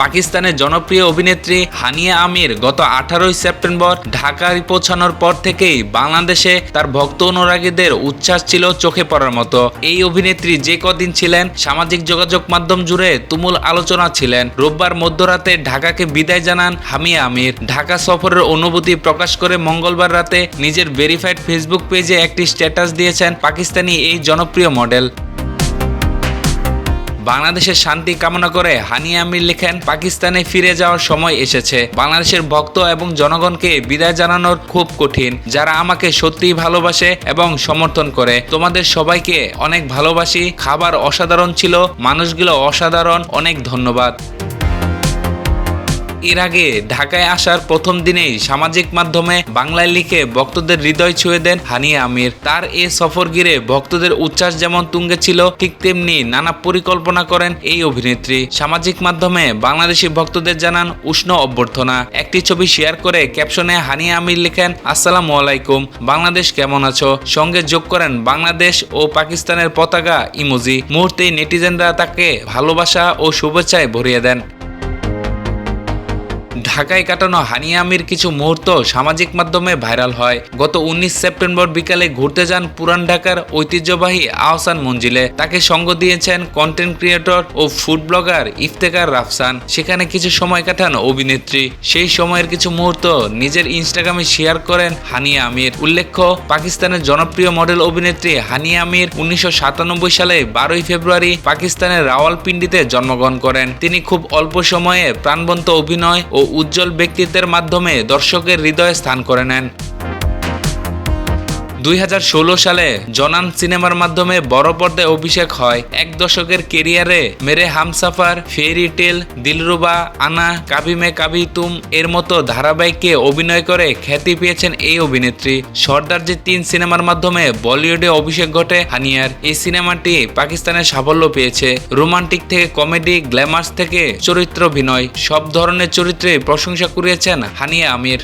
পাকিস্তানের জনপ্রিয় অভিনেত্রী হানিয়া আমির গত আঠারোই সেপ্টেম্বর ঢাকায় পৌঁছানোর পর থেকেই বাংলাদেশে তার ভক্ত অনুরাগীদের উচ্ছ্বাস ছিল চোখে পড়ার মতো। এই অভিনেত্রী যে কদিন ছিলেন, সামাজিক যোগাযোগ মাধ্যম জুড়ে তুমুল আলোচনা ছিলেন। রোববার মধ্যরাতে ঢাকাকে বিদায় জানান হামিয়া আমির। ঢাকা সফরের অনুভূতি প্রকাশ করে মঙ্গলবার রাতে নিজের ভেরিফাইড ফেসবুক পেজে একটি স্ট্যাটাস দিয়েছেন পাকিস্তানি এই জনপ্রিয় মডেল। বাংলাদেশের শান্তি কামনা করে হানিয়া আমির লেখেন, পাকিস্তানে ফিরে যাওয়ার সময় এসেছে। বাংলাদেশের ভক্ত এবং জনগণকে বিদায় জানানোর খুব কঠিন। যারা আমাকে সত্যিই ভালোবাসে এবং সমর্থন করে, তোমাদের সবাইকে অনেক ভালোবাসি। খাবার অসাধারণ ছিল। মানুষগুলো অসাধারণ। অনেক ধন্যবাদ। এর আগে ঢাকায় আসার প্রথম দিনেই সামাজিক মাধ্যমে বাংলায় লিখে ভক্তদের হৃদয় ছুঁয়ে দেন হানিয়া আমির। তার এ সফর ঘিরে ভক্তদের উচ্ছ্বাস যেমন তুঙ্গে ছিল, ঠিক তেমনি নানা পরিকল্পনা করেন এই অভিনেত্রী। সামাজিক মাধ্যমে বাংলাদেশি ভক্তদের জানান উষ্ণ অভ্যর্থনা। একটি ছবি শেয়ার করে ক্যাপশনে হানিয়া আমির লিখেন, আসসালামু আলাইকুম, বাংলাদেশ কেমন আছো? সঙ্গে যোগ করেন, বাংলাদেশ ও পাকিস্তানের পতাকা ইমোজি। মুহূর্তেই নেটিজেনরা তাকে ভালোবাসা ও শুভেচ্ছায় ভরিয়ে দেন। ঢাকায় কাটানো হানিয়া আমির কিছু মুহূর্ত সামাজিক মাধ্যমে ভাইরাল হয়। গত উনিশ সেপ্টেম্বর বিকালে ঘুরতে যান পুরান ঢাকার ঐতিহ্যবাহী আহসান মঞ্জিলে। তাকে সঙ্গ দিয়েছেন কন্টেন্ট ক্রিয়েটর ও ফুড ব্লগার ইফতেকার রাফসান। সেখানে কিছু সময় কাটান অভিনেত্রী। সেই সময়ের কিছু মুহূর্ত নিজের ইনস্টাগ্রামে শেয়ার করেন হানিয়া আমির। উল্লেখ্য, পাকিস্তানের জনপ্রিয় মডেল অভিনেত্রী হানিয়া আমির উনিশশো সাতানব্বই সালে বারোই ফেব্রুয়ারি পাকিস্তানের রাওয়ালপিন্ডিতে জন্মগ্রহণ করেন। তিনি খুব অল্প সময়ে প্রাণবন্ত অভিনয় ও উজ্জ্বল ব্যক্তিত্বের মাধ্যমে দর্শকের হৃদয়ে স্থান করে নেন। দুই হাজার ষোলো সালে জনান সিনেমার মাধ্যমে বড় পর্দায় অভিষেক হয়। এক দশকের কেরিয়ারে মেরে হামসাফার, ফেরি টেল, দিলরুবা, আনা কাভি মে কাবি তুম এর মতো ধারাবাহিকে অভিনয় করে খ্যাতি পেয়েছেন এই অভিনেত্রী। সর্দার যে তিন সিনেমার মাধ্যমে বলিউডে অভিষেক ঘটে, হানিয়ার। এই সিনেমাটি পাকিস্তানের সাফল্য পেয়েছে। রোমান্টিক থেকে কমেডি, গ্ল্যামার্স থেকে চরিত্র অভিনয়। সব ধরনের চরিত্রে প্রশংসা কুড়িয়েছেন হানিয়া আমির।